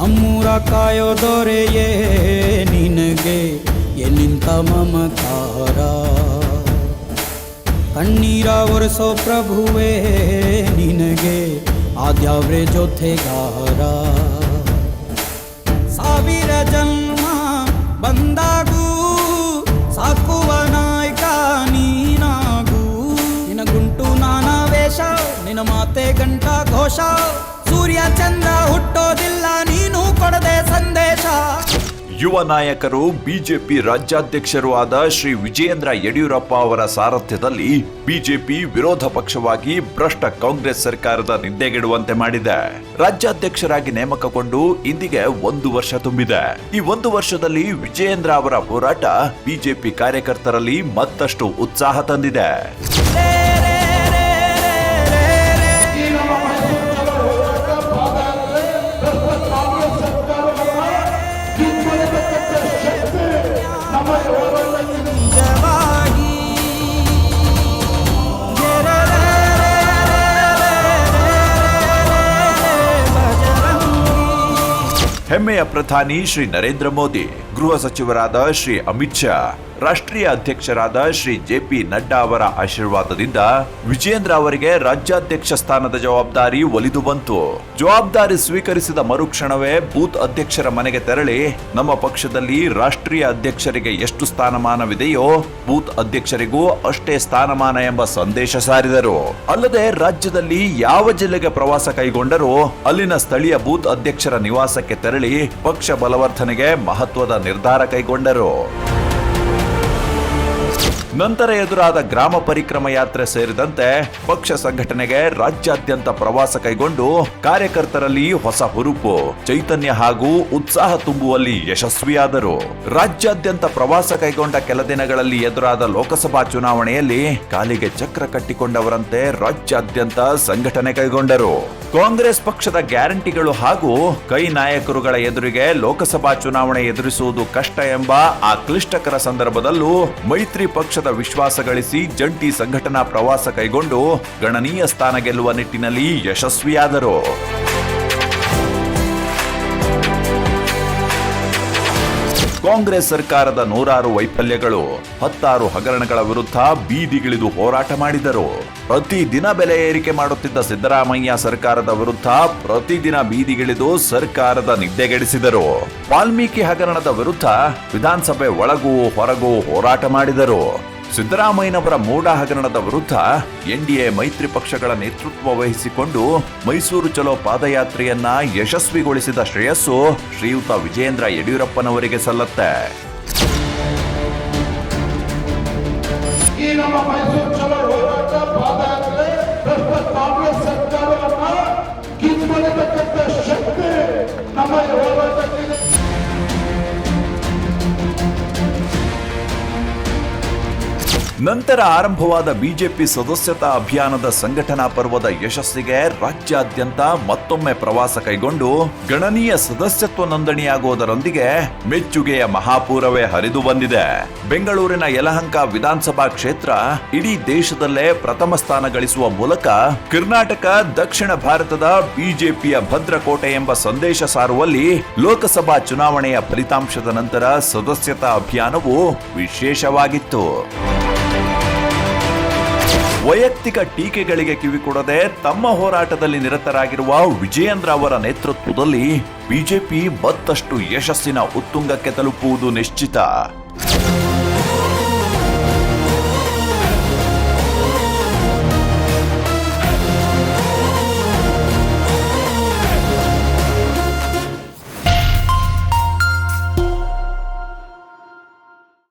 ನಮ್ಮೂರ ಕಾಯೋ ದೊರೆಯೇ ನಿನಗೆ. ಎನ್ನಿಂತ ಮಮಕಾರ ಕಣ್ಣೀರ ಒರೆಸೋ ಪ್ರಭುವೇ ನಿನಗೆ. ಆದ್ಯಾವ್ರೆ ಜೊತೆಗಾರ? ಸಾವಿರ ಜನ್ಮ ಬಂದಾಗೂ, ಸಾಕುವ ನೀನಾಗೂ. ನಿನ ನಾನಾ ವೇಷ ನಿನ ಮಾತೆ ಗಂಟಾ ಘೋಷ. ಯುವ ನಾಯಕರು ಬಿಜೆಪಿ ರಾಜ್ಯಾಧ್ಯಕ್ಷರೂ ಆದ ಶ್ರೀ ವಿಜಯೇಂದ್ರ ಯಡಿಯೂರಪ್ಪ ಅವರ ಸಾರಥ್ಯದಲ್ಲಿ ಬಿಜೆಪಿ ವಿರೋಧ ಪಕ್ಷವಾಗಿ ಭ್ರಷ್ಟ ಕಾಂಗ್ರೆಸ್ ಸರ್ಕಾರದ ನಿದ್ದೆಗೆಡುವಂತೆ ಮಾಡಿದೆ. ರಾಜ್ಯಾಧ್ಯಕ್ಷರಾಗಿ ನೇಮಕಗೊಂಡು ಇಂದಿಗೆ ಒಂದು ವರ್ಷ ತುಂಬಿದೆ. ಈ ಒಂದು ವರ್ಷದಲ್ಲಿ ವಿಜಯೇಂದ್ರ ಅವರ ಹೋರಾಟ ಬಿಜೆಪಿ ಕಾರ್ಯಕರ್ತರಲ್ಲಿ ಮತ್ತಷ್ಟು ಉತ್ಸಾಹ ತಂದಿದೆ. ಹೆಮ್ಮೆಯ ಪ್ರಧಾನಿ ಶ್ರೀ ನರೇಂದ್ರ ಮೋದಿ, ಗೃಹ ಸಚಿವರಾದ ಶ್ರೀ ಅಮಿತ್ ಶಾ, ರಾಷ್ಟ್ರೀಯ ಅಧ್ಯಕ್ಷರಾದ ಶ್ರೀ ಜೆ ಪಿ ನಡ್ಡಾ ಅವರ ಆಶೀರ್ವಾದದಿಂದ ವಿಜೇಂದ್ರ ಅವರಿಗೆ ರಾಜ್ಯಾಧ್ಯಕ್ಷ ಸ್ಥಾನದ ಜವಾಬ್ದಾರಿ ಒಲಿದು ಬಂತು. ಜವಾಬ್ದಾರಿ ಸ್ವೀಕರಿಸಿದ ಮರುಕ್ಷಣವೇ ಬೂತ್ ಅಧ್ಯಕ್ಷರ ಮನೆಗೆ ತೆರಳಿ ನಮ್ಮ ಪಕ್ಷದಲ್ಲಿ ರಾಷ್ಟ್ರೀಯ ಅಧ್ಯಕ್ಷರಿಗೆ ಎಷ್ಟು ಸ್ಥಾನಮಾನವಿದೆಯೋ ಬೂತ್ ಅಧ್ಯಕ್ಷರಿಗೂ ಅಷ್ಟೇ ಸ್ಥಾನಮಾನ ಎಂಬ ಸಂದೇಶ ಸಾರಿದರು. ಅಲ್ಲದೆ ರಾಜ್ಯದಲ್ಲಿ ಯಾವ ಜಿಲ್ಲೆಗೆ ಪ್ರವಾಸ ಕೈಗೊಂಡರೂ ಅಲ್ಲಿನ ಸ್ಥಳೀಯ ಬೂತ್ ಅಧ್ಯಕ್ಷರ ನಿವಾಸಕ್ಕೆ ತೆರಳಿ ಪಕ್ಷ ಬಲವರ್ಧನೆಗೆ ಮಹತ್ವದ ನಿರ್ಧಾರ ಕೈಗೊಂಡರು. ನಂತರ ಎದುರಾದ ಗ್ರಾಮ ಪರಿಕ್ರಮ ಯಾತ್ರೆ ಸೇರಿದಂತೆ ಪಕ್ಷ ಸಂಘಟನೆಗೆ ರಾಜ್ಯಾದ್ಯಂತ ಪ್ರವಾಸ ಕೈಗೊಂಡು ಕಾರ್ಯಕರ್ತರಲ್ಲಿ ಹೊಸ ಹುರುಪು, ಚೈತನ್ಯ ಹಾಗೂ ಉತ್ಸಾಹ ತುಂಬುವಲ್ಲಿ ಯಶಸ್ವಿಯಾದರು. ರಾಜ್ಯಾದ್ಯಂತ ಪ್ರವಾಸ ಕೈಗೊಂಡ ಕೆಲ ದಿನಗಳಲ್ಲಿ ಎದುರಾದ ಲೋಕಸಭಾ ಚುನಾವಣೆಯಲ್ಲಿ ಕಾಲಿಗೆ ಚಕ್ರ ಕಟ್ಟಿಕೊಂಡವರಂತೆ ರಾಜ್ಯಾದ್ಯಂತ ಸಂಘಟನೆ ಕೈಗೊಂಡರು. ಕಾಂಗ್ರೆಸ್ ಪಕ್ಷದ ಗ್ಯಾರಂಟಿಗಳು ಹಾಗೂ ಕೈ ನಾಯಕರುಗಳ ಎದುರಿಗೆ ಲೋಕಸಭಾ ಚುನಾವಣೆ ಎದುರಿಸುವುದು ಕಷ್ಟ ಎಂಬ ಆ ಕ್ಲಿಷ್ಟಕರ ಸಂದರ್ಭದಲ್ಲೂ ಮೈತ್ರಿ ಪಕ್ಷದ ವಿಶ್ವಾಸ ಗಳಿಸಿ ಜಂಟಿ ಸಂಘಟನಾ ಪ್ರವಾಸ ಕೈಗೊಂಡು ಗಣನೀಯ ಸ್ಥಾನ ಗೆಲ್ಲುವ ನಿಟ್ಟಿನಲ್ಲಿ ಯಶಸ್ವಿಯಾದರು. ಕಾಂಗ್ರೆಸ್ ಸರ್ಕಾರದ ನೂರಾರು ವೈಫಲ್ಯಗಳು, ಹತ್ತಾರು ಹಗರಣಗಳ ವಿರುದ್ಧ ಬೀದಿಗಿಳಿದು ಹೋರಾಟ ಮಾಡಿದರು. ಪ್ರತಿದಿನ ಬೆಲೆ ಏರಿಕೆ ಮಾಡುತ್ತಿದ್ದ ಸಿದ್ದರಾಮಯ್ಯ ಸರ್ಕಾರದ ವಿರುದ್ಧ ಪ್ರತಿದಿನ ಬೀದಿಗಿಳಿದು ಸರ್ಕಾರದ ನಿದ್ದೆಗೆಡಿಸಿದರು ವಾಲ್ಮೀಕಿ ಹಗರಣದ ವಿರುದ್ಧ ವಿಧಾನಸಭೆ ಒಳಗೂ ಹೊರಗೂ ಹೋರಾಟ ಮಾಡಿದರು. ಸಿದ್ದರಾಮಯ್ಯನವರ ಮೂಡ ಹಗರಣದ ವಿರುದ್ಧ ಎನ್ಡಿಎ ಮೈತ್ರಿ ಪಕ್ಷಗಳ ನೇತೃತ್ವ ವಹಿಸಿಕೊಂಡು ಮೈಸೂರು ಚಲೋ ಪಾದಯಾತ್ರೆಯನ್ನ ಯಶಸ್ವಿಗೊಳಿಸಿದ ಶ್ರೇಯಸ್ಸು ಶ್ರೀಯುತ ವಿಜೇಂದ್ರ ಯಡಿಯೂರಪ್ಪನವರಿಗೆ ಸಲ್ಲತ್ತೆ. ನಂತರ ಆರಂಭವಾದ ಬಿಜೆಪಿ ಸದಸ್ಯತಾ ಅಭಿಯಾನದ ಸಂಘಟನಾ ಪರ್ವದ ಯಶಸ್ಸಿಗೆ ರಾಜ್ಯಾದ್ಯಂತ ಮತ್ತೊಮ್ಮೆ ಪ್ರವಾಸ ಕೈಗೊಂಡು ಗಣನೀಯ ಸದಸ್ಯತ್ವ ನೋಂದಣಿಯಾಗುವುದರೊಂದಿಗೆ ಮೆಚ್ಚುಗೆಯ ಮಹಾಪೂರವೇ ಹರಿದು ಬಂದಿದೆ. ಬೆಂಗಳೂರಿನ ಯಲಹಂಕ ವಿಧಾನಸಭಾ ಕ್ಷೇತ್ರ ಇಡೀ ದೇಶದಲ್ಲೇ ಪ್ರಥಮ ಸ್ಥಾನ ಗಳಿಸುವ ಮೂಲಕ ಕರ್ನಾಟಕ, ದಕ್ಷಿಣ ಭಾರತದ ಬಿಜೆಪಿಯ ಭದ್ರಕೋಟೆ ಎಂಬ ಸಂದೇಶ ಸಾರುವಲ್ಲಿ ಲೋಕಸಭಾ ಚುನಾವಣೆಯ ಫಲಿತಾಂಶದ ನಂತರ ಸದಸ್ಯತಾ ಅಭಿಯಾನವು ವಿಶೇಷವಾಗಿತ್ತು. ವೈಯಕ್ತಿಕ ಟೀಕೆಗಳಿಗೆ ಕಿವಿಕೊಡದೆ ತಮ್ಮ ಹೋರಾಟದಲ್ಲಿ ನಿರತರಾಗಿರುವ ವಿಜಯೇಂದ್ರ ಅವರ ನೇತೃತ್ವದಲ್ಲಿ ಬಿಜೆಪಿ ಮತ್ತಷ್ಟು ಯಶಸ್ಸಿನ ಉತ್ತುಂಗಕ್ಕೆ ತಲುಪುವುದು ನಿಶ್ಚಿತ.